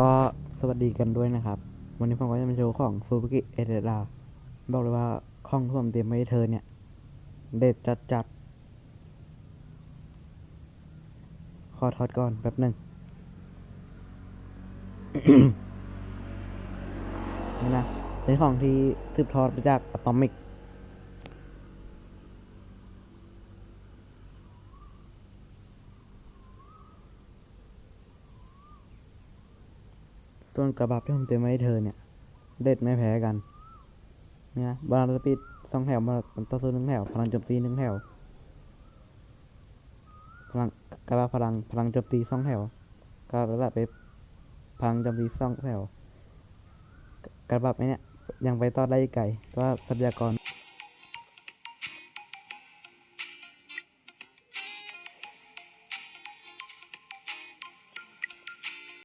ก็สวัสดีกันด้วยนะครับ วันนี้ผมก็จะมาโชว์ของซูซูกิเอเดราบอกเลยว่าของที่ผมเตรียมไว้เธอเนี่ย เด็ดจัดจัดขอทอดก่อนแป๊บหนึ่งนี่นะเป็นของที่สืบทอดมาจากอะตอมิก ต้นกระบับที่ผมเตรียมไว้ให้เธอเนี่ย เด็ดไม่แพ้กันเนี่ยนะบาลานสปีดสองแถวบาลานต่อสู้หนึ่งแถว พลังโจมตีหนึ่งแถว พลังกระบับพลังพลังโจมตีสองแถวกระบับไปพลังโจมตีสองแถว กระบับไอเนี่ยยังไปต่อได้ไกลก็ทรัพยากร